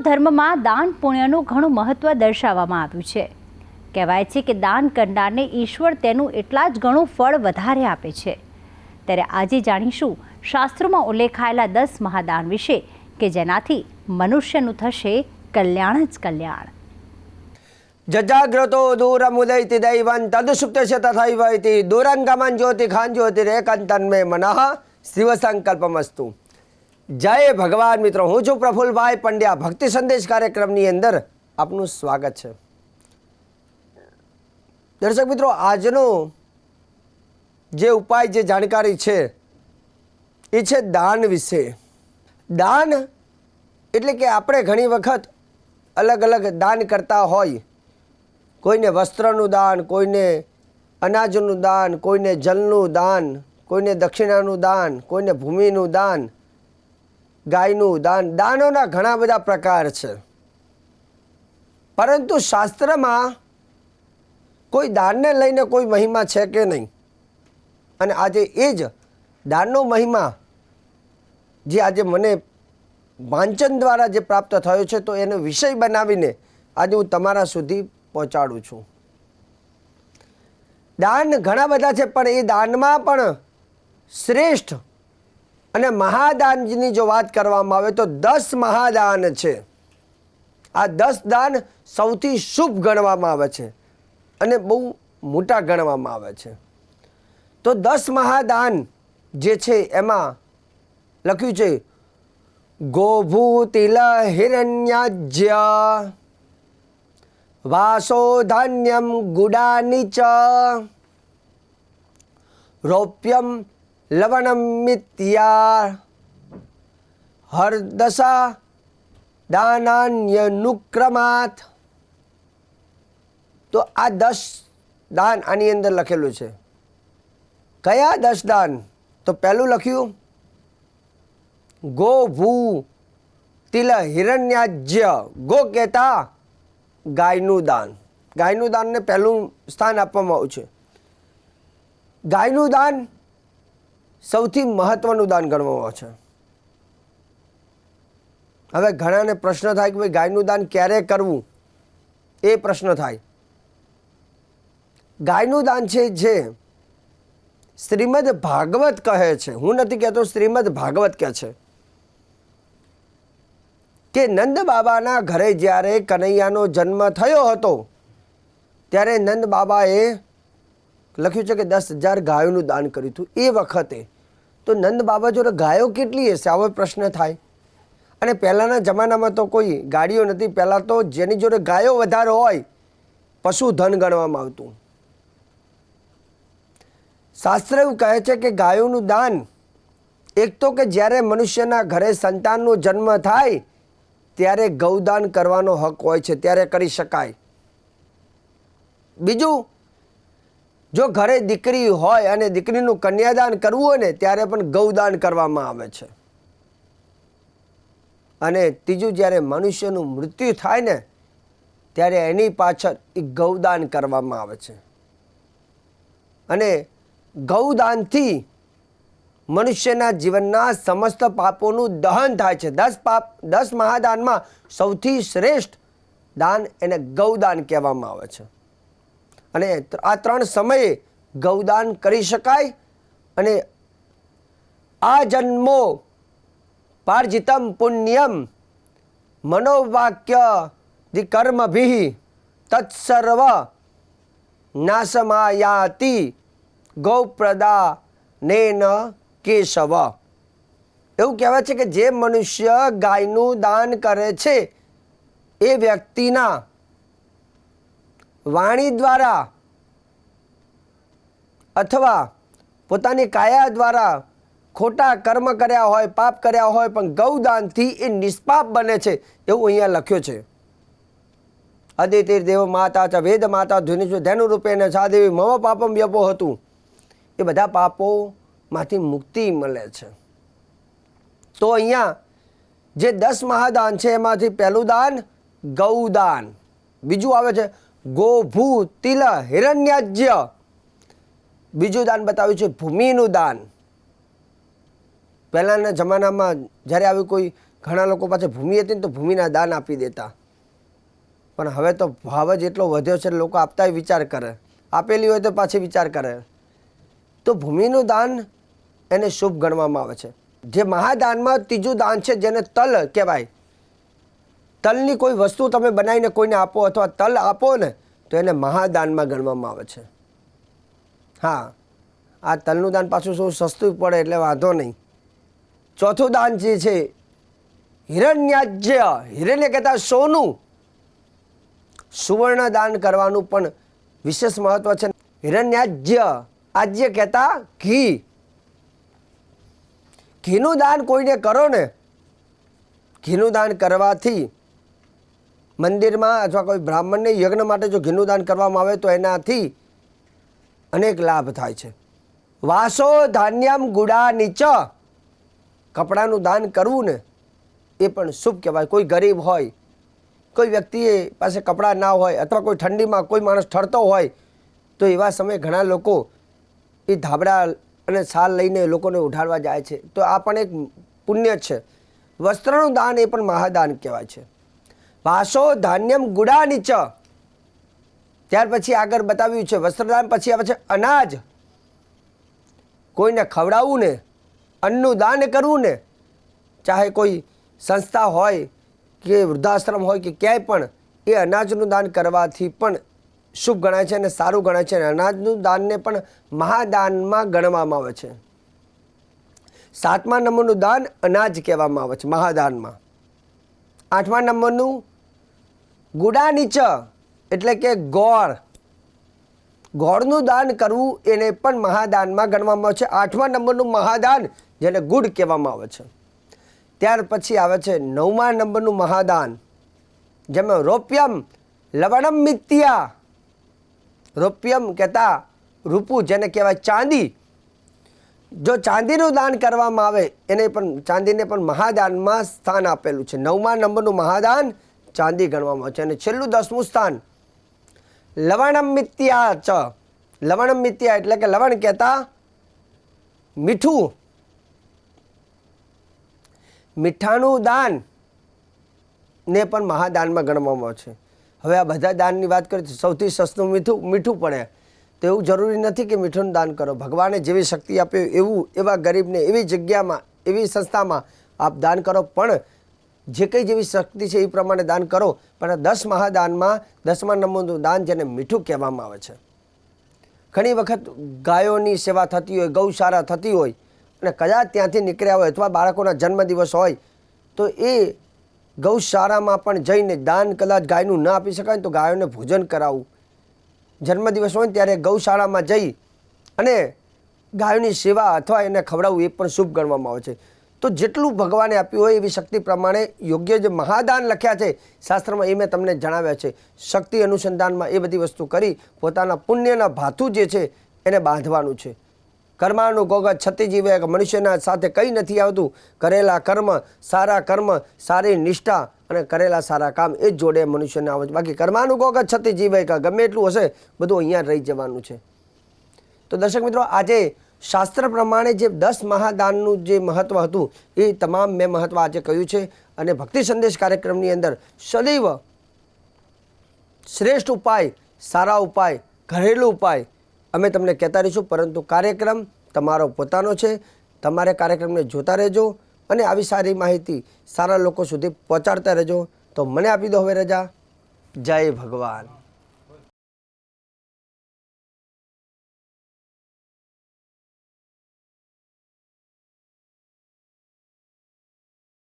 ધર્મમાં દાન પુણ્યનું ઘણું મહત્ત્વ દર્શાવવામાં આવ્યું છે. કહેવાય છે કે દાન કરનારને ઈશ્વર તેનું એટલા જ ઘણું ફળ વધારે આપે છે. ત્યારે આજે જાણીશું શાસ્ત્રોમાં ઉલ્લેખાયેલા દસ મહાદાન વિશે કે જેનાથી મનુષ્યનું થશે કલ્યાણ જ કલ્યાણ. જજાગ્રતો દૂરમુદયતિ દૈવન તદસુપ્તશ્ય તથૈવ ઇતિ દૂરંગમન જ્યોતિખાન જ્યોતિરેકંતન્મે મનઃ. શિવ શિવસંકલ્પમસ્તુ. જય ભગવાન મિત્રો, હું છું પ્રફુલભાઈ પંડ્યા. ભક્તિ સંદેશ કાર્યક્રમની અંદર આપનું સ્વાગત છે. દર્શક મિત્રો, આજનો જે ઉપાય, જે જાણકારી છે, એ છે દાન વિશે. દાન એટલે કે આપણે ઘણી વખત અલગ અલગ દાન કરતા હોય. કોઈને વસ્ત્રનું દાન, કોઈને અનાજનું દાન, કોઈને જલનું દાન, કોઈને દક્ષિણાનું દાન, કોઈને ભૂમિનું દાન ગાયનું, દાન, દાનોના ઘણા બધા પ્રકાર છે. પરંતુ શાસ્ત્રમાં કોઈ દાનને લઈને કોઈ મહિમા છે કે નહીં? અને આજે એ જ દાનનો મહિમા જે આજે મને વાંચન દ્વારા જે પ્રાપ્ત થયો છે, તો એનો વિષય બનાવીને આજે હું તમારા સુધી પહોંચાડું છું. દાન ઘણા બધા છે, પણ એ દાનમાં પણ શ્રેષ્ઠ અને મહાદાનની જો વાત કરવામાં આવે તો દસ મહાદાન છે. આ દસ દાન સૌથી શુભ ગણવામાં આવે છે અને બહુ મોટા ગણવામાં આવે છે. તો દસ મહાદાન જે છે એમાં લખ્યું છે, ગોભૂતિલ હિરણ્યાજ્ય વાસો ધાન્યમ ગુડાની ચ રૌપ્યમ લવણમ મિત્યા હરદશા દાનાન્યનુક્રમાત તો આ દસ દાન આની અંદર લખેલું છે. કયા દસ દાન? તો પહેલું લખ્યું ગો ભૂ તિલ હિરણ્યાજ્ય, ગો કહેતા ગાયનું દાન. ગાયનું દાનને પહેલું સ્થાન આપવામાં આવ્યું છે. ગાયનું દાન સૌથી મહત્વનું દાન ગણવામાં છે. હવે ઘણાને પ્રશ્ન થાય કે ભાઈ ગાયનું દાન ક્યારે કરવું? એ પ્રશ્ન થાય. ગાયનું દાન છે જે શ્રીમદ ભાગવત કહે છે. હું નથી કહેતો શ્રીમદ ભાગવત કહે છે. કે નંદ બાબાના ઘરે જ્યારે કનૈયાનો જન્મ થયો હતો, ત્યારે નંદ બાબાએ લખ્યું છે કે દસ હજાર ગાયોનું દાન કર્યું હતું. એ વખતે તો નંદ બાબા જોડે ગાયો કેટલી હશે? આવો પ્રશ્ન થાય. અને પહેલાંના જમાનામાં તો કોઈ ગાડીઓ નથી. પહેલાં તો જેની જોડે ગાયો વધારે હોય, પશુ ધન ગણવામાં આવતું. શાસ્ત્ર એવું કહે છે કે ગાયોનું દાન એક તો કે જ્યારે મનુષ્યના ઘરે સંતાનનો જન્મ થાય, ત્યારે ગૌદાન કરવાનો હક હોય છે. ત્યારે કરી શકાય. બીજું જો ઘરે દીકરી હોય અને દીકરીનું કન્યાદાન કરવું હોય ને, ત્યારે પણ ગૌદાન કરવામાં આવે છે. અને ત્રીજું, જ્યારે મનુષ્યનું મૃત્યુ થાય ને, ત્યારે એની પાછળ એ ગૌદાન કરવામાં આવે છે. અને ગૌદાનથી મનુષ્યના જીવનના સમસ્ત પાપોનું દહન થાય છે. દસ પાપ, દસ મહાદાનમાં સૌથી શ્રેષ્ઠ દાન એને ગૌદાન કહેવામાં આવે છે. અને આ ત્રણ સમયે ગૌદાન કરી શકાય અને આ જન્મો પાર્જિતમ પુણ્યમ મનોવાક્ય દિ કર્મભિ તત્સર્વ નાસમાયાતિ ગૌપ્રદા નેન કેશવ. એવું કહેવાય છે કે જે મનુષ્ય ગાયનું દાન કરે છે એ વ્યક્તિના વાણી દ્વારા અથવા પોતાની કાયા દ્વારા ખોટા કર્મ કર્યા હોય, પાપ કર્યા હોય, પણ ગૌદાનથી એ નિષ્પાપ બને છે એવું અહીંયા લખ્યો છે. અદિતિર દેવ માતા ચ વેદ માતા ધ્વનિ ધેનુ ને સાદેવી મમ પાપમ વ્યપો હતું. એ બધા પાપોમાંથી મુક્તિ મળે છે. તો અહીંયા જે દસ મહાદાન છે, એમાંથી પહેલું દાન ગૌદાન. બીજું આવે છે ગોભૂ તિલ હિરણ્યાજ્ય. બીજું દાન બતાવ્યું છે, ભૂમિનું દાન. પહેલાંના જમાનામાં જ્યારે આવી કોઈ ઘણા લોકો પાસે ભૂમિ હતી ને તો ભૂમિના દાન આપી દેતા. પણ હવે તો ભાવ જ એટલો વધ્યો છે, લોકો આપતાય વિચાર કરે. આપેલી હોય તો પાછી વિચાર કરે. તો ભૂમિનું દાન એને શુભ ગણવામાં આવે છે. જે મહાદાનમાં ત્રીજું દાન છે, જેને તલ કહેવાય. તલની કોઈ વસ્તુ તમે બનાવીને કોઈને આપો અથવા તલ આપો ને, તો એને મહાદાનમાં ગણવામાં આવે છે. હા, આ તલનું દાન પાછું શું સસ્તું પડે એટલે વાંધો નહીં. ચોથું દાન જે છે, હિરણ્યાજ્ય. હિરણ્ય કહેતા સોનું. સુવર્ણ દાન કરવાનું પણ વિશેષ મહત્વ છે. હિરણ્યાજ્ય. આજ્ય કહેતા ઘી. ઘીનું દાન કોઈને કરો ને, ઘીનું દાન કરવાથી મંદિરમાં અથવા કોઈ બ્રાહ્મણને યજ્ઞ માટે જો ઘીનું દાન કરવામાં આવે તો એનાથી અનેક લાભ થાય છે. વાસો ધાન્યમ ગુડા નીચ કપડાનું દાન કરવું ને એ પણ શુભ કહેવાય. કોઈ ગરીબ હોય, કોઈ વ્યક્તિએ પાસે કપડાં ના હોય અથવા કોઈ ઠંડીમાં કોઈ માણસ ઠરતો હોય, તો એવા સમયે ઘણા લોકો એ ધાબળા અને છાલ લઈને લોકોને ઉઠાડવા જાય છે. તો આ પણ એક પુણ્ય છે. વસ્ત્રનું દાન એ પણ મહાદાન કહેવાય છે. વાસો ધાન્યમ ગુડા નીચ ત્યાર પછી આગળ બતાવ્યું છે, વસ્ત્રદાન પછી આવે છે, અનાજ. કોઈને ખવડાવવું ને, અન્નનું દાન કરવું ને, ચાહે કોઈ સંસ્થા હોય કે વૃદ્ધાશ્રમ હોય કે ક્યાંય પણ, એ અનાજનું દાન કરવાથી પણ શુભ ગણાય છે અને સારું ગણાય છે અને અનાજનું દાનને પણ મહાદાનમાં ગણવામાં આવે છે. સાતમા નંબરનું દાન અનાજ કહેવામાં આવે છે, મહાદાનમાં. આઠમા નંબરનું ગુડા નીચ એટલે કે ગોળ. ગોળનું દાન કરવું એને પણ મહાદાનમાં ગણવામાં આવે છે. આઠમા નંબરનું મહાદાન જેને ગુડ કહેવામાં આવે છે. ત્યાર પછી આવે છે નવમા નંબરનું મહાદાન. જેમાં રોપ્યમ લવણમ મિત્યા. રોપ્યમ કહેતા રૂપુ જેને કહેવાય ચાંદી. જો ચાંદીનું દાન કરવામાં આવે, એને પણ ચાંદીને પણ મહાદાનમાં સ્થાન આપેલું છે. નવમા નંબરનું મહાદાન ચાંદી ગણવામાં આવે છે. અને છેલ્લું દસમું સ્થાન, લવણમ મિત્યા ચ. લવણમ મિત્યા એટલે કે લવણ કહેતા મીઠું. મીઠાનું દાન ને પણ મહાદાનમાં ગણવામાં આવે છે. હવે આ બધા દાનની વાત કરીએ તો સૌથી સસ્તું મીઠું મીઠું પડે. તો એવું જરૂરી નથી કે મીઠુંનું દાન કરો. ભગવાને જેવી શક્તિ આપી એવું એવા ગરીબને એવી જગ્યામાં, એવી સંસ્થામાં આપ દાન કરો. પણ જે કંઈ જેવી શક્તિ છે એ પ્રમાણે દાન કરો. પણ દસ મહાદાનમાં, દસમા નંબરનું દાન જેને મીઠું કહેવામાં આવે છે. ઘણી વખત ગાયોની સેવા થતી હોય, ગૌશાળા થતી હોય અને કદાચ ત્યાંથી નીકળ્યા હોય અથવા બાળકોના જન્મદિવસ હોય, તો એ ગૌશાળામાં પણ જઈને દાન કદાચ ગાયનું ન આપી શકાય તો ગાયોને ભોજન કરાવવું જન્મદિવસ હોય ત્યારે ગૌશાળામાં જઈ અને ગાયોની સેવા અથવા એને ખવડાવવું એ પણ શુભ ગણવામાં આવે છે. તો જેટલું ભગવાને આપ્યું હોય એવી શક્તિ પ્રમાણે યોગ્ય જે મહાદાન લખ્યા છે, શાસ્ત્રમાં એ મેં તમને જણાવ્યા છે. શક્તિ અનુસંધાનમાં એ બધી વસ્તુ કરી, પોતાના પુણ્યના ભાથું જે છે, એને બાંધવાનું છે. કર્માનું ગોગત છતી જીવે મનુષ્યના સાથે કંઈ નથી આવતું. કરેલા કર્મ, સારા કર્મ, સારી નિષ્ઠા અને કરેલા સારા કામ, એ જ જોડે મનુષ્યને આવે છે બાકી કર્માનું ગોગત છતી જીવે, ગમે એટલું હશે, બધું અહીંયા રહી જવાનું છે. તો દર્શક મિત્રો, આજે શાસ્ત્ર પ્રમાણે જે દસ મહાદાનનું જે મહત્ત્વ હતું, એ તમામ મેં મહત્ત્વ આજે કહ્યું છે અને ભક્તિ સંદેશ કાર્યક્રમની અંદર સદૈવ શ્રેષ્ઠ ઉપાય, સારા ઉપાય, ઘરેલું ઉપાય અમે તમને કહેતા રહીશું, પરંતુ કાર્યક્રમ તમારો પોતાનો છે. તમારે કાર્યક્રમને જોતા રહેજો અને આવી સારી માહિતી સારા લોકો સુધી પહોંચાડતા રહેજો. તો મને આપી દો હવે રજા. જય ભગવાન.